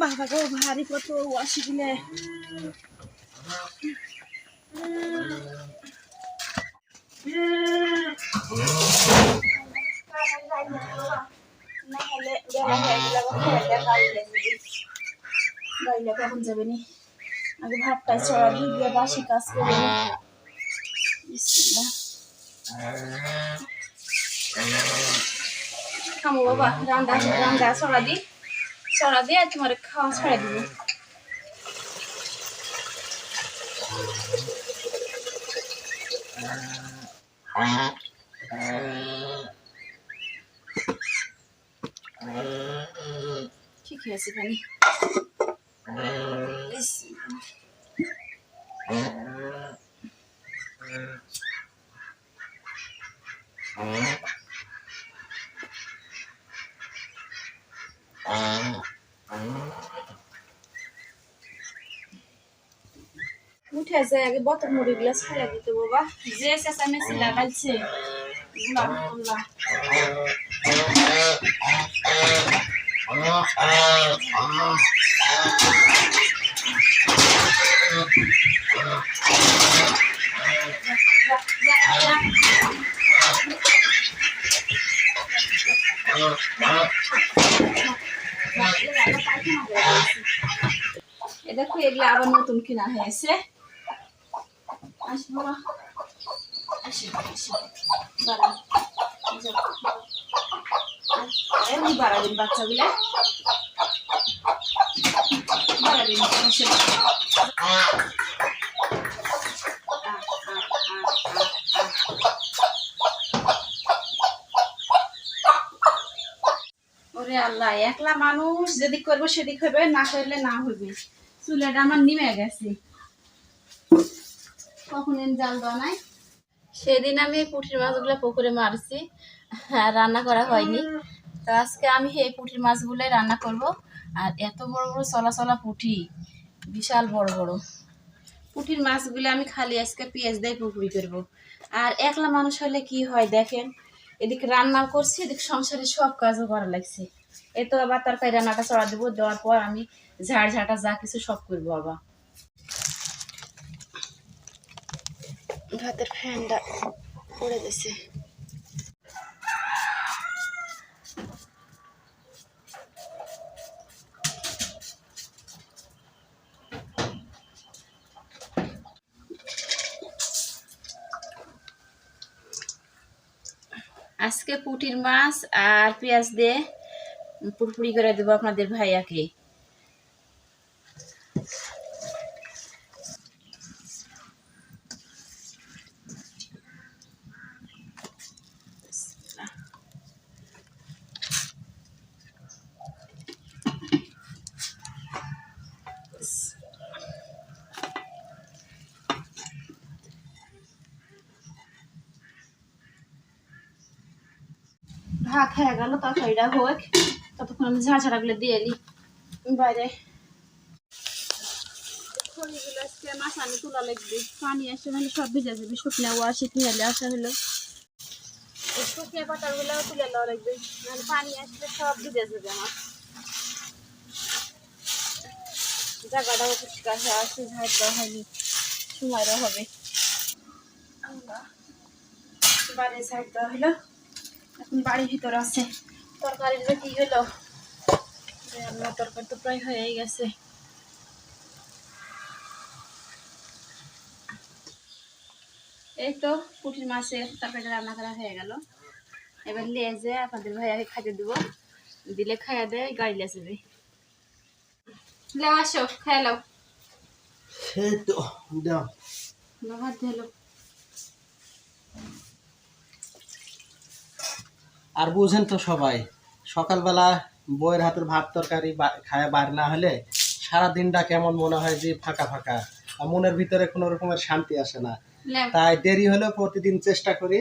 বাবা গো ভারী কত ওয়াশি দিলে নাহলে বেলা হয়ে গেলে আবার খেয়ে গাড়ি লাগবে গাড়ি লাগে এখন যাবে নি আগে ভাতটা চড়া দিয়ে দিয়ে বাসি কাজ করে নি। বিসমিল্লাহ। খামো বাবা রান্দা রান্দা চড়া দি চড়া দিয়ে তোমার খাওয়া ছাড়া দিব কি খেয়েছি পানি বিসমিল্লাহ। উঠে যায় আগে বতর মুড়ি গুলো ছাড়া দিতে বাবা। যে চেঁচা মেসি লাগাইছে। দেখো এগুলো আবার নতুন কিনা হয়েছে। আসব আসো আসো। বাড়ান এমনি বাড়াবেন বাচ্চাগুলা। বাড়াবেন, আসো। ওরে আল্লাহ, একলা মানুষ যেদিক করব সেদিক হবে না করলে না হবে চুলাটা আমার নিমে গেছে। কখন জাল দেওয়া সেদিন আমি পুঁটির মাছগুলো পুকুরে মারছি রান্না করা হয়নি। তো আজকে আমি এই পুঁটির মাছগুলোই রান্না করব, আর এত বড় বড় চলা চলা পুঁটি বিশাল বড় বড়। পুঁটির মাছগুলো আমি খালি আজকে পেঁয়াজ দিয়ে পুকুরি করব। আর একলা মানুষ হলে কি হয় দেখেন, এদিকে রান্নাও করছি, এদিকে সংসারে সব কাজও করা লাগছে। এ তো আবার তরকারি রান্নাটা চড়া দেবো, দেওয়ার পর আমি ঝাড় ঝাঁটা যা কিছু সব করব আবার। ভাতের ফ্যানটা পড়ে গেছে। আজকে পুটির মাছ আর পেঁয়াজ দিয়ে পুরপুরি করে দেবো আপনাদের ভাইয়াকে। ভাত হয়ে গেল তরকারিটা হোক। ততক্ষণ আমি ঝাঁঝাড়াগুলো দিয়ে এলি বাইরে। খড়িগুলো মাছ আনি, তোলা লাগবে। পানি আসে মানে সব ভিজে যাবে। শুকনা ওয়া শুকনি হলে আসা হলো শুকনো পাতাগুলো তুলে নেওয়া লাগবে। মানে পানি আসলে সব ভিজে যাবে আমার। জায়গাটাও পরিষ্কার হয়ে আছে ঝাড় হবে। বাইরে ঝাড় হলো। এখন বাড়ির ভিতর আছে। তরকারির যে কি হলো? রে আল্লাহ তরকারি তো প্রায় হয়েই গেছে। এই তো পুঁটির মাছের তরকারিটা রান্না করা হয়ে গেল। এবার নিয়ে যে আপনাদের ভাইয়াকে খাইতে দেবো। দিলে খাইয়া দেয় গাড়ি লে যাবে আসো খাইয়া লাও তো দাও ভাত দিলো আর বুঝেন তো সবাই সকালবেলা বইয়ের হাতের ভাত তরকারি খায়া বার না হলে সারা দিনটা কেমন মনে হয় যে ফাঁকা ফাঁকা মনের ভিতরে কোনো রকমের শান্তি আসে না। তাই দেরি হলেও প্রতিদিন চেষ্টা করি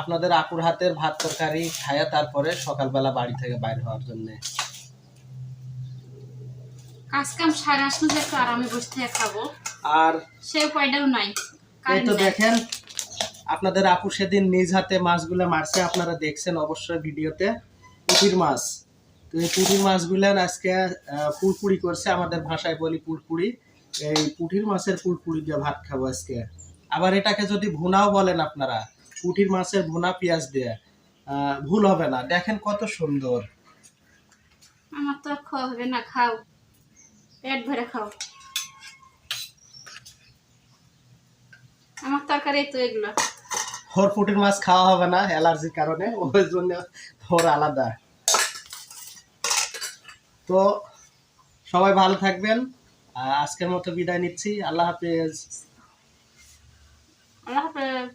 আপনাদের আপুর হাতের ভাত তরকারি খায়া তারপরে সকালবেলা বাড়ি থেকে বাইর হওয়ার জন্যে। কাজ সারা আসলে একটু আরামে বসে খাব। আর সে উপায়টাও নাই এই তো। দেখেন আপনাদের আপু সেদিন নিজ হাতে মাছগুলো মারছে, আপনারা দেখছেন অবশ্যই ভিডিওতে। পুঁটির মাছ। তো এই পুঁটির মাছগুলার আজকে পুরপুরি করছে আমাদের ভাষায় বলি পুরপুরি। এই পুঁটির মাছের পুরপুরি দিয়ে ভাত খাব আজকে। আবার এটাকে যদি ভুনাও বলেন আপনারা, পুঁটির মাছের ভুনা পেঁয়াজ দিয়ে ভুল হবে না। দেখেন কত সুন্দর। আমার তো না খাও। আমার তরকারি তো এগুলো। ওর পুঁটির মাছ খাওয়া হবে না, অ্যালার্জির কারণে, ওই জন্য ওর আলাদা। তো সবাই ভালো থাকবেন আজকের মতো বিদায় নিচ্ছি, আল্লাহ হাফেজ। আল্লাহ হাফেজ।